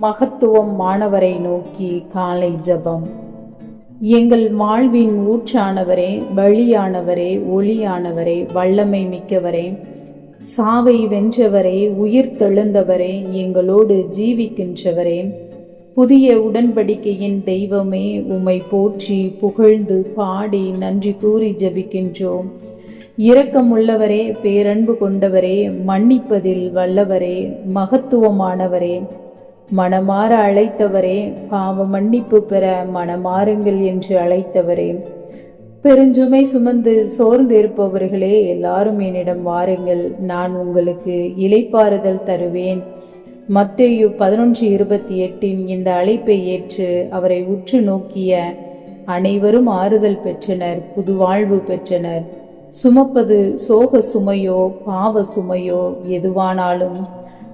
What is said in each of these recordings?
மகத்துவம் மாணவரை நோக்கி காலை ஜபம். எங்கள் வாழ்வின் ஊற்றானவரே வழியானவரே ஒளியானவரே வல்லமை மிக்கவரே சாவை வென்றவரே உயிர் தெழுந்தவரே எங்களோடு ஜீவிக்கின்றவரே புதிய உடன்படிக்கையின் தெய்வமே உம்மை போற்றி புகழ்ந்து பாடி நன்றி கூறி ஜெபிக்கின்றோம். இரக்கமுள்ளவரே பேரன்பு கொண்டவரே மன்னிப்பதில் வல்லவரே மகத்துவமானவரே மனமாற அழைத்தவரே பாவ மன்னிப்பு பெற மனமாறுங்கள் என்று அழைத்தவரே. பெருஞ்சுமை சுமந்து சோர்ந்து இருப்பவர்களே எல்லாரும் என்னிடம் வாருங்கள். நான் உங்களுக்கு இலைப்பாறுதல் தருவேன். மத்தேயு பதினொன்று இருபத்தி எட்டின் இந்த அழைப்பை ஏற்று அவரை உற்று நோக்கிய அனைவரும் ஆறுதல் பெற்றனர் புது வாழ்வு பெற்றனர். சுமப்பது சோக சுமையோ பாவ சுமையோ எதுவானாலும்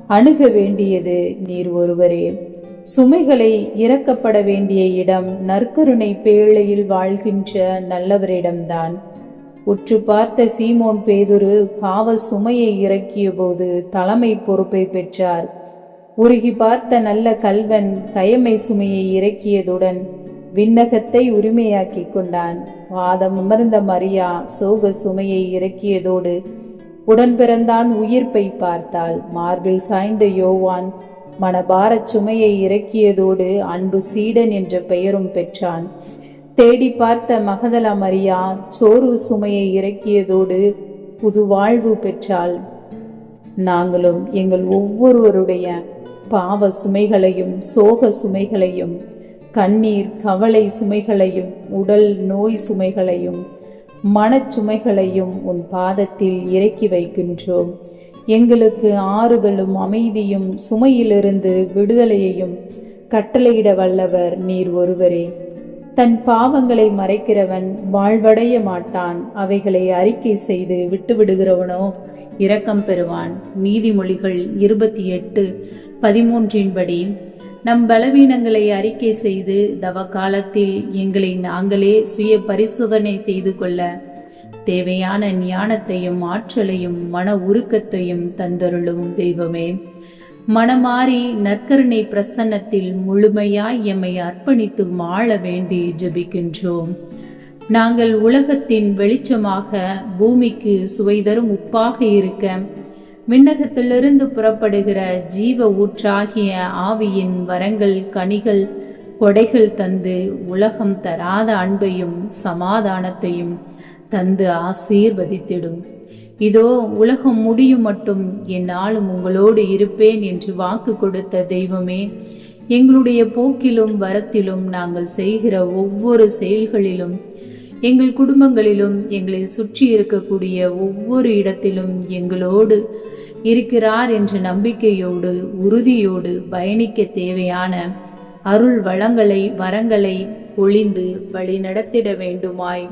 அணுக வேண்டியது நீர் ஒருவரே. சுமைகளை இறக்கப்பட வேண்டிய இடம் நற்கருணை பேழையில் வாழ்கின்ற நல்லவரிடம்தான். உற்று பார்த்த சீமோன் பேதுரு பாவ சுமையை இறக்கிய போது தலைமை பொறுப்பை பெற்றார். உருகி பார்த்த நல்ல கல்வன் கயமை சுமையை இறக்கியதுடன் விண்ணகத்தை உரிமையாக்கி கொண்டான். பாதம் அமர்ந்த மரியா சோக சுமையை இறக்கியதோடு உடன்பிறந்தான் உயிர்ப்பை பார்த்தாள் மார்பில் சாய்ந்த யோவான் மனபாரச் சுமையை இறக்கியதோடு அன்பு சீடன் என்ற பெயரும் பெற்றான். தேடி பார்த்த மகதல மரியா சோறு சுமையை இறக்கியதோடு புது வாழ்வு பெற்றாள். நாங்களும் எங்கள் ஒவ்வொருவருடைய பாவ சுமைகளையும் சோக சுமைகளையும் கண்ணீர் கவலை சுமைகளையும் உடல் நோய் சுமைகளையும் மனச்சுமைகளையும் உன் பாதத்தில் இறக்கி வைக்கின்றோம். எங்களுக்கு ஆறுதலும் அமைதியும் சுமையிலிருந்து விடுதலையையும் கட்டளையிட வல்லவர் நீர் ஒருவரே. தன் பாவங்களை மறைக்கிறவன் வாழ்வடைய மாட்டான். அவைகளை அறிக்கை செய்து விட்டுவிடுகிறவனோ இரக்கம் பெறுவான். நீதிமொழிகள் இருபத்தி எட்டு பதிமூன்றின்படி நம் பலவீனங்களை அறிக்கை செய்து தவ காலத்தில் எங்களை நாங்களே சுய பரிசோதனை செய்து கொள்ள தேவையான ஞானத்தையும் ஆற்றலையும் மன உருக்கத்தையும் தந்தருளும் தெய்வமே. மனமாறி நற்கருணை பிரசன்னத்தில் முழுமையாய் எம்மை அர்ப்பணித்து வாழ வேண்டி ஜெபிக்கின்றோம். நாங்கள் உலகத்தின் வெளிச்சமாக பூமிக்கு சுவை தரும் உப்பாக இருக்க விண்ணகத்திலிருந்து புறப்படுகிற ஜீவ ஊற்றாகிய ஆவியின் வரங்கள் கனிகள் கொடைகள் தந்து உலகம் தராத அன்பையும் சமாதானத்தையும் தந்து ஆசீர்வதித்திடும். இதோ உலகம் முடியும் மட்டும் என்னாலும் உங்களோடு இருப்பேன் என்று வாக்கு கொடுத்த தெய்வமே எங்களுடைய போக்கிலும் வரத்திலும் நாங்கள் செய்கிற ஒவ்வொரு செயல்களிலும் எங்கள் குடும்பங்களிலும் எங்களை சுற்றி இருக்கக்கூடிய ஒவ்வொரு இடத்திலும் எங்களோடு இருக்கிறார் என்ற நம்பிக்கையோடு உறுதியோடு பயணிக்க தேவையான அருள் வளங்களை வரங்களை பொழிந்து வழி நடத்திட வேண்டுமாய்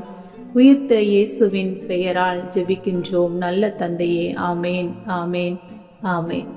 உயிர்த்த இயேசுவின் பெயரால் ஜெபிக்கின்றோம். நல்ல தந்தையே ஆமேன் ஆமேன் ஆமேன்.